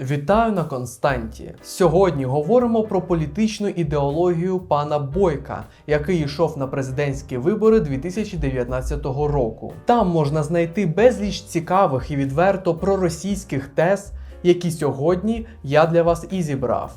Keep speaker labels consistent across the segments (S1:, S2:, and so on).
S1: Вітаю на Константі. Сьогодні говоримо про політичну ідеологію пана Бойка, який йшов на президентські вибори 2019 року. Там можна знайти безліч цікавих і відверто проросійських тез, які сьогодні я для вас і зібрав.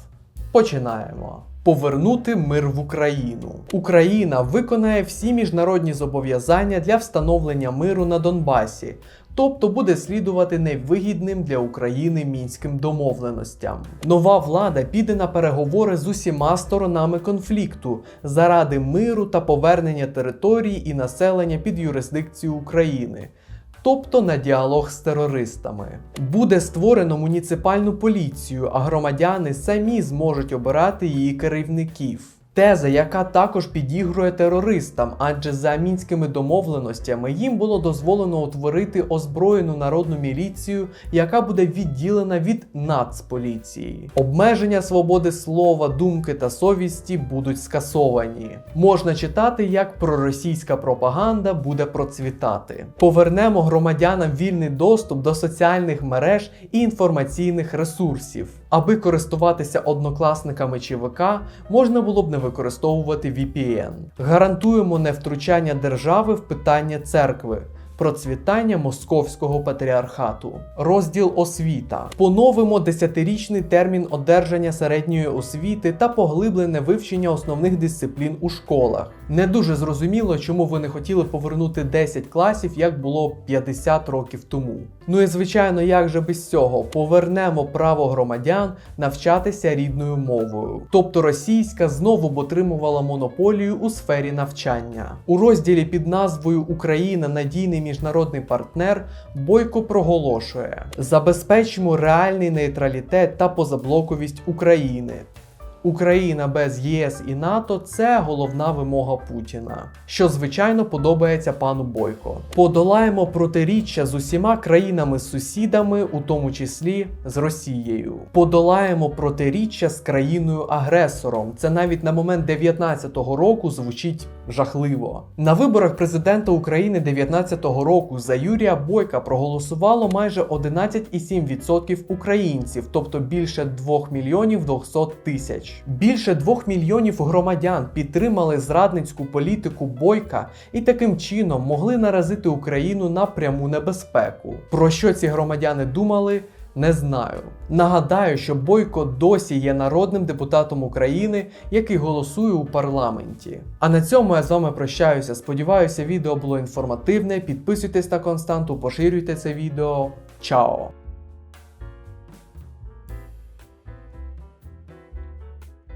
S1: Починаємо. Повернути мир в Україну. Україна виконає всі міжнародні зобов'язання для встановлення миру на Донбасі, тобто буде слідувати невигідним для України мінським домовленостям. Нова влада піде на переговори з усіма сторонами конфлікту заради миру та повернення території і населення під юрисдикцію України. Тобто на діалог з терористами буде створено муніципальну поліцію, а громадяни самі зможуть обирати її керівників. Теза, яка також підігрує терористам, адже за мінськими домовленостями їм було дозволено утворити озброєну народну міліцію, яка буде відділена від нацполіції. Обмеження свободи слова, думки та совісті будуть скасовані. Можна читати, як проросійська пропаганда буде процвітати. Повернемо громадянам вільний доступ до соціальних мереж і інформаційних ресурсів. Аби користуватися однокласниками чи ВК, можна було б не використовувати VPN. Гарантуємо невтручання держави в питання церкви. Процвітання московського патріархату. Розділ освіта. Поновимо десятирічний термін одержання середньої освіти та поглиблене вивчення основних дисциплін у школах. Не дуже зрозуміло, чому ви не хотіли повернути 10 класів, як було 50 років тому. Ну і звичайно, як же без цього повернемо право громадян навчатися рідною мовою. Тобто російська знову б отримувала монополію у сфері навчання. У розділі під назвою Україна надійний міжнародний партнер Бойко проголошує: забезпечимо реальний нейтралітет та позаблоковість України. Україна без ЄС і НАТО це головна вимога Путіна, що звичайно подобається пану Бойко. Подолаємо протиріччя з усіма країнами-сусідами, у тому числі з Росією. Подолаємо протиріччя з країною-агресором. Це навіть на момент 19-го року звучить жахливо. На виборах президента України 19-го року за Юрія Бойка проголосувало майже 11,7% українців, тобто більше 2 мільйонів 200 тисяч. Більше 2 мільйонів громадян підтримали зрадницьку політику Бойка і таким чином могли наразити Україну на пряму небезпеку. Про що ці громадяни думали? Не знаю. Нагадаю, що Бойко досі є народним депутатом України, який голосує у парламенті. А на цьому я з вами прощаюся. Сподіваюся, відео було інформативне. Підписуйтесь на константу, поширюйте це відео. Чао!